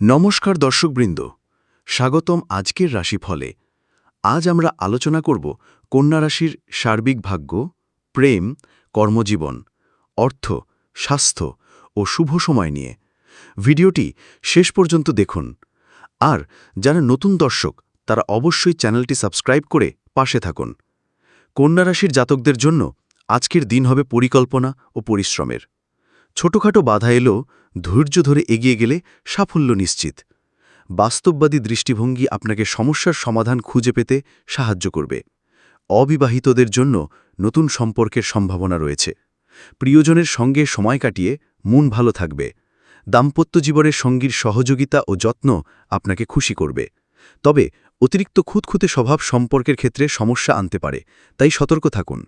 নমস্কার দর্শকবৃন্দ, স্বাগতম আজকের রাশিফলে। আজ আমরা আলোচনা করব কন্যা রাশির সার্বিক ভাগ্য, প্রেম, কর্মজীবন, অর্থ, স্বাস্থ্য ও শুভ সময় নিয়ে। ভিডিওটি শেষ পর্যন্ত দেখুন। আর যারা নতুন দর্শক, তারা অবশ্যই চ্যানেলটি সাবস্ক্রাইব করে পাশে থাকুন। কন্যা রাশির জাতকদের জন্য আজকের দিন হবে পরিকল্পনা ও পরিশ্রমের। ছোটখাটো বাধা এলেও ধৈর্য ধরে এগিয়ে গেলে সাফল্য নিশ্চিত। বাস্তববাদী দৃষ্টিভঙ্গি আপনাকে সমস্যার সমাধান খুঁজে পেতে সাহায্য করবে। অবিবাহিতদের জন্য নতুন সম্পর্কের সম্ভাবনা রয়েছে। প্রিয়জনের সঙ্গে সময় কাটিয়ে মন ভালো থাকবে। দাম্পত্য জীবনের সঙ্গীর সহযোগিতা ও যত্ন আপনাকে খুশি করবে। তবে অতিরিক্ত খুঁতখুঁতে স্বভাব সম্পর্কের ক্ষেত্রে সমস্যা আনতে পারে, তাই সতর্ক থাকুন।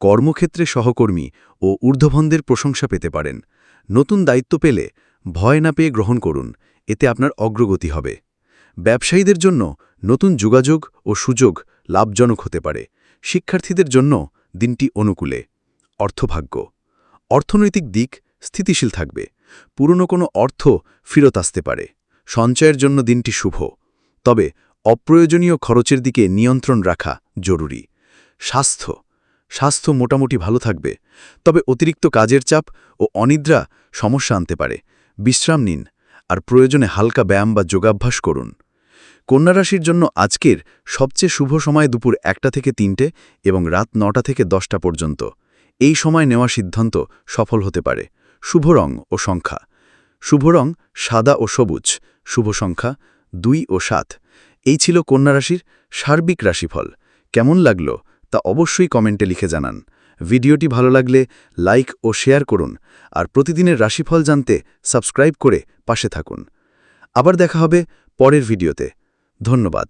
কর্মক্ষেত্রে সহকর্মী ও ঊর্ধ্বভনদের প্রশংসা পেতে পারেন। নতুন দায়িত্ব পেলে ভয় না পেয়ে গ্রহণ করুন, এতে আপনার অগ্রগতি হবে। ব্যবসায়ীদের জন্য নতুন যোগাযোগ ও সুযোগ লাভজনক হতে পারে। শিক্ষার্থীদের জন্য দিনটি অনুকূলে। অর্থভাগ্য। অর্থনৈতিক দিক স্থিতিশীল থাকবে। পুরনো কোনো অর্থ ফেরত আসতে পারে। সঞ্চয়ের জন্য দিনটি শুভ। তবে অপ্রয়োজনীয় খরচের দিকে নিয়ন্ত্রণ রাখা জরুরি। স্বাস্থ্য। স্বাস্থ্য মোটামুটি ভালো থাকবে। তবে অতিরিক্ত কাজের চাপ ও অনিদ্রা সমস্যা আনতে পারে। বিশ্রাম নিন আর প্রয়োজনে হালকা ব্যায়াম বা যোগাভ্যাস করুন। কন্যা রাশির জন্য আজকের সবচেয়ে শুভ সময় দুপুর একটা থেকে তিনটে এবং রাত নটা থেকে দশটা পর্যন্ত। এই সময় নেওয়া সিদ্ধান্ত সফল হতে পারে। শুভ রং ও সংখ্যা। শুভ রং সাদা ও সবুজ। শুভ সংখ্যা দুই ও সাত। এই ছিল কন্যা রাশির সার্বিক রাশিফল। কেমন লাগল? তা অবশ্যই কমেন্টে লিখে জানান। ভিডিওটি ভালো লাগলে লাইক ও শেয়ার করুন আর প্রতিদিনের রাশিফল জানতে সাবস্ক্রাইব করে পাশে থাকুন। আবার দেখা হবে পরের ভিডিওতে। ধন্যবাদ।